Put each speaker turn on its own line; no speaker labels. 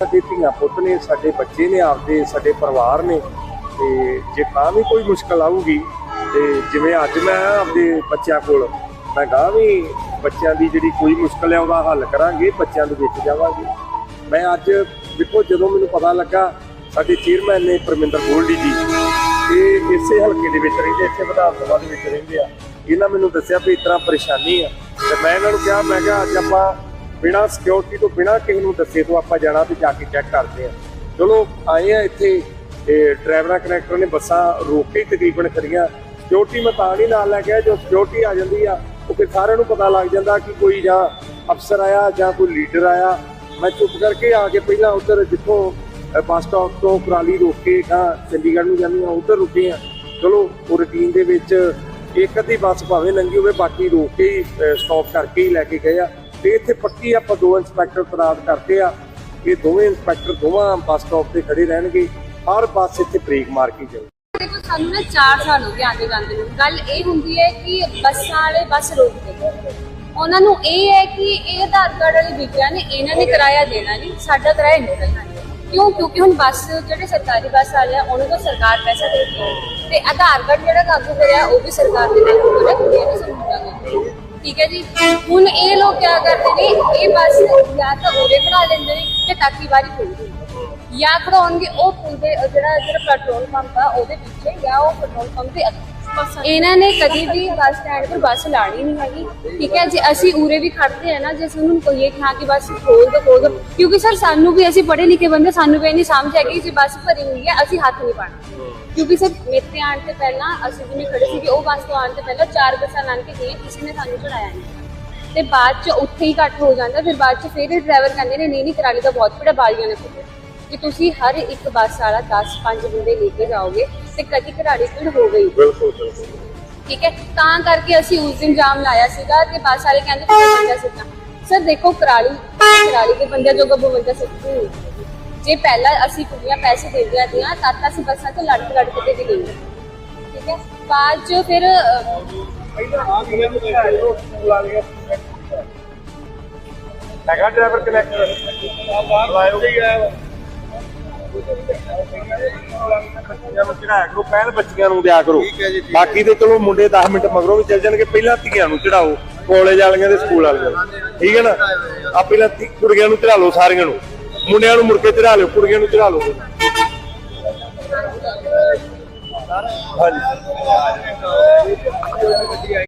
ਸਾਡੇ ਧੀਆਂ ਪੁੱਤ ਨੇ, ਸਾਡੇ ਬੱਚੇ ਨੇ ਆਪਦੇ, ਸਾਡੇ ਪਰਿਵਾਰ ਨੇ। ਤੇ ਜੇ ਤਾਂ ਵੀ ਕੋਈ ਮੁਸ਼ਕਲ ਆਊਗੀ, ਤੇ ਜਿਵੇਂ ਅੱਜ ਮੈਂ ਆਪਦੇ ਬੱਚਿਆਂ ਕੋਲ, ਮੈਂ ਕਹਾਂ ਵੀ ਬੱਚਿਆਂ ਦੀ ਜਿਹੜੀ ਕੋਈ ਮੁਸ਼ਕਲ ਹੈ ਉਹਦਾ ਹੱਲ ਕਰਾਂਗੇ, ਬੱਚਿਆਂ ਦੇ ਵਿੱਚ ਜਾਵਾਂਗੇ। ਮੈਂ ਅੱਜ ਦੇਖੋ, ਜਦੋਂ ਮੈਨੂੰ ਪਤਾ ਲੱਗਾ, ਸਾਡੇ ਚੇਅਰਮੈਨ ਨੇ ਪਰਮਿੰਦਰ ਗੋਲਡੀ ਜੀ ਇਹ ਇਸੇ ਹਲਕੇ ਦੇ ਵਿੱਚ ਰਹਿੰਦੇ ਇੱਥੇ ਵਿਧਾਨ ਸਭਾ ਦੇ ਵਿੱਚ ਰਹਿੰਦੇ ਆ। ਇਹਨਾਂ ਮੈਨੂੰ ਦੱਸਿਆ ਵੀ ਇਸ ਤਰ੍ਹਾਂ ਪਰੇਸ਼ਾਨੀ ਆ। ਤੇ ਮੈਂ ਇਹਨਾਂ ਨੂੰ ਕਿਹਾ, ਮੈਂ ਕਿਹਾ ਅੱਜ ਆਪਾਂ ਬਿਨਾਂ ਸਿਕਿਉਰਿਟੀ ਤੋਂ, ਬਿਨਾਂ ਕਿਸੇ ਨੂੰ ਦੱਸੇ ਤੋਂ ਆਪਾਂ ਜਾਣਾ ਤੇ ਜਾ ਕੇ ਚੈੱਕ ਕਰਦੇ ਆ ਚਲੋ, ਆਏ ਆ ਇੱਥੇ, ਇਹ ਡਰਾਈਵਰਾਂ ਕਨੈਕਟਰ ਨੇ ਬੱਸਾਂ ਰੋਕ ਕੇ ਹੀ ਤਕਰੀਬਨ ਖੜੀਆਂ ਸਿਕਿਉਰਿਟੀ ਮੈਂ ਤਾਂ ਨਹੀਂ ਨਾਲ ਲੈ ਗਿਆ ਜੋ ਸਿਕਿਉਰਿਟੀ ਆ ਜਾਂਦੀ ਆ, ਉਹ ਫਿਰ ਸਾਰਿਆਂ ਨੂੰ ਪਤਾ ਲੱਗ ਜਾਂਦਾ ਕਿ ਕੋਈ ਜਾਂ ਅਫਸਰ ਆਇਆ ਜਾਂ ਕੋਈ ਲੀਡਰ ਆਇਆ। ਮੈਂ ਚੁੱਪ ਕਰਕੇ ਆ ਕੇ ਪਹਿਲਾਂ ਉਧਰ ਜਿੱਥੋਂ ਬੱਸ ਸਟਾਪ ਤੋਂ ਕੁਰਾਲੀ ਰੋਕ ਕੇ ਗਾਂ ਚੰਡੀਗੜ੍ਹ ਨੂੰ ਜਾਂਦੀ ਆ, ਉਧਰ ਰੁਕੇ ਆ। ਚਲੋ, ਉਹ ਰੂਟੀਨ ਦੇ ਵਿੱਚ ਇੱਕ ਅੱਧੀ ਬੱਸ ਭਾਵੇਂ ਲੰਗੀ ਹੋਵੇ, ਬਾਕੀ ਰੋਕ ਕੇ ਹੀ ਸਟਾਪ ਕਰਕੇ ਹੀ ਲੈ ਕੇ ਗਏ ਆ। ਤੇ ਇੱਥੇ ਪੱਕੀ ਆਪਾਂ ਦੋ ਇੰਸਪੈਕਟਰ ਤਨਾਤ ਕਰਦੇ ਆ। ਇਹ ਦੋਵੇਂ ਇੰਸਪੈਕਟਰ ਦੋਵਾਂ ਬੱਸ ਸਟਾਪ ਤੇ ਖੜੇ ਰਹਿਣਗੇ। ਹਰ ਬੱਸ ਇੱਥੇ ਬ੍ਰੇਕ ਮਾਰ ਕੇ ਜਾਊ
ਦੇਖੋ, ਸਾਨੂੰ ਨਾ 4 ਸਾਲ ਹੋ ਗਏ ਆਂਦੇ ਜਾਂਦੇ ਨੂੰ। ਗੱਲ ਇਹ ਹੁੰਦੀ ਹੈ ਕਿ ਬੱਸਾਂ ਵਾਲੇ ਬੱਸ ਰੋਕਦੇ ਉਹਨਾਂ ਨੂੰ ਇਹ ਹੈ ਕਿ ਇਹ ਆਧਾਰ ਕਾਰਡ ਵਾਲੇ ਵਿਗਿਆ ਨੇ ਇਹਨਾਂ ਨੇ ਕਿਰਾਇਆ ਦੇਣਾ ਨਹੀਂ ਸਾਡਾ ਕਿਰਾਇਆ ਨਿਕਲਣਾ ਨਹੀਂ ਕਿਉਂ? ਕਿਉਂਕਿ ਹੁਣ ਬੱਸ, ਜਿਹੜੇ ਸਰਕਾਰੀ ਬੱਸ ਵਾਲੇ ਆ, ਉਹਨਾਂ ਤੋਂ ਸਰਕਾਰ ਪੈਸਾ ਦੇ ਰਹੀ ਹੈ। ਤੇ ਆਧਾਰ ਕਾਰਡ ਜਿਹੜਾ ਕਾਬੂ ਕਰਿਆ, ਉਹ ਵੀ ਸਰਕਾਰ ਦੇ ਨਾਲ ਹੋ ਰਿਹਾ ਕੋਈ ਨਹੀਂ ਠੀਕ ਹੈ ਜੀ। ਹੁਣ ਇਹ ਲੋਕ ਕੀ ਕਰਦੇ ਨੇ? ਇਹ ਬੱਸ ਜਾਂ ਤਾਂ ਉਰੇ ਬਣਾ ਲੈਂਦੇ ਨੇ ਤੇ ਤਾਕੀ ਵਾਰੀ ਖੋਲਦੇ ਨੇ ਜਾਂ ਖੜਾਉਣਗੇ, ਉਹ ਪੁਲ ਦੇ ਜਿਹੜਾ ਜਿਹੜਾ ਪੈਟਰੋਲ ਪੰਪ ਆ, ਉਹਦੇ ਪਿੱਛੇ ਜਾਂ ਉਹ ਪੈਟਰੋਲ ਪੰਪ ਦੇ ਅੱਗੇ। ਇਹਨਾਂ ਨੇ ਕਦੀ ਵੀ ਬੱਸ ਸਟੈਂਡ ਤੇ ਬੱਸ ਲਾਣੀ ਨਹੀਂ ਹੈਗੀ, ਠੀਕ ਹੈ? ਜੇ ਅਸੀਂ ਉਰੇ ਵੀ ਖੜਦੇ ਆ ਨਾ, ਜੇ ਸਾਨੂੰ ਕਹੀਏ ਕਿ ਹਾਂ ਕਿ ਬੱਸ ਖੋਲ ਦੋ ਖੋਲ ਦੋ, ਕਿਉਂਕਿ ਸਰ ਸਾਨੂੰ ਵੀ ਅਸੀਂ ਪੜ੍ਹੇ ਲਿਖੇ ਬੰਦੇ, ਸਾਨੂੰ ਵੀ ਨਹੀਂ ਸਮਝ ਹੈਗੀ ਜੇ ਬੱਸ ਭਰੀ ਹੋਈ ਹੈ, ਅਸੀਂ ਹੱਥ ਨਹੀਂ ਪਾਣਾ ਕਿਉਂਕਿ ਸਰ ਮੇਤੇ ਆਉਣ ਤੋਂ ਪਹਿਲਾਂ ਅਸੀਂ ਜਿਵੇਂ ਖੜੇ ਸੀ ਕਿ ਉਹ ਬੱਸ ਤੋਂ ਆਉਣ ਤੋਂ ਪਹਿਲਾਂ ਚਾਰ ਬੱਸਾਂ ਲੰਘ ਕੇ ਗਈਆਂ, ਕਿਸੇ ਨੇ ਸਾਨੂੰ ਚੜਾਇਆ ਨਹੀਂ। ਤੇ ਬਾਅਦ ਚ ਉੱਥੇ ਹੀ ਇਕੱਠ ਹੋ ਜਾਂਦਾ, ਫਿਰ ਬਾਅਦ ਚ ਫਿਰ ਡਰਾਈਵਰ ਕਹਿੰਦੇ ਨੇ, ਨਹੀਂ ਨਹੀਂ, ਕਰਾਲੀ ਦਾ ਬਹੁਤ ਬੜਾ ਬਾਲੀਆਂ ਨੇ ਫੁੱਟੇ ਕਿ ਤੁਸੀਂ ਹਰ ਇੱਕ ਬੱਸ ਵਾਲਾ 10 5 ਬੰਦੇ ਲੈ ਕੇ ਜਾਓਗੇ ਤੇ ਕਦੀ ਕਰਾਲੀ ਭੀੜ ਹੋ ਗਈ।
ਬਿਲਕੁਲ ਬਿਲਕੁਲ।
ਠੀਕ ਹੈ? ਤਾਂ ਕਰਕੇ ਅਸੀਂ ਉਸ ਦਿਨ ਜਾਮ ਲਾਇਆ ਸੀਗਾ ਤੇ ਬੱਸ ਵਾਲੇ ਕਹਿੰਦੇ ਕਿ 52 ਸੀਟਾਂ। ਸਰ ਦੇਖੋ ਕਰਾਲੀ ਕਰਾਲੀ ਦੇ ਬੰਦਿਆਂ ਜੋਗਾ 52 ਸੀਟਾਂ। ਜੇ ਪਹਿਲਾਂ ਅਸੀਂ ਕੁੜੀਆਂ ਪੈਸੇ ਦਿੰਦੀਆਂ ਦੀਆਂ ਤਾਂ ਤਾਂ ਅਸੀਂ ਬੱਸਾਂ 'ਚ ਲੜ ਲੜ ਕੇ ਤੇ ਗਈਆਂ ਠੀਕ ਹੈ? ਬਾਅਦ 'ਚ ਫਿਰ
ਹੈਗਾ ਡਰਾਈਵਰ ਕਨੈਕਟਰ ਲਾਇਓ ਬੱਚਿਆਂ ਨੂੰ ਚੜਾਇਆ ਕਰੋ ਪਹਿਲ ਬੱਚੀਆਂ ਨੂੰ ਦਿਆ ਕਰੋ। ਬਾਕੀ ਤੇ ਚਲੋ ਮੁੰਡੇ 10 ਮਿੰਟ ਮਗਰੋਂ ਵੀ ਚੱਲ ਜਾਣਗੇ ਪਹਿਲਾਂ ਧੀਆਂ ਨੂੰ ਚੜਾਓ ਕਾਲਜ ਵਾਲੀਆਂ ਤੇ ਸਕੂਲ ਵਾਲੀਆਂ ਨੂੰ। ਠੀਕ ਹੈ ਨਾ? ਆ ਪਹਿਲਾਂ ਧੀ- ਕੁੜੀਆਂ ਨੂੰ ਚੜਾ ਲਓ ਸਾਰੀਆਂ ਨੂੰ। ਮੁੰਡਿਆਂ ਨੂੰ ਮੁੜ ਕੇ ਚੜਾ ਲਿਓ ਕੁੜੀਆਂ ਨੂੰ ਚੜਾ ਲਓ। ਹਾਂਜੀ।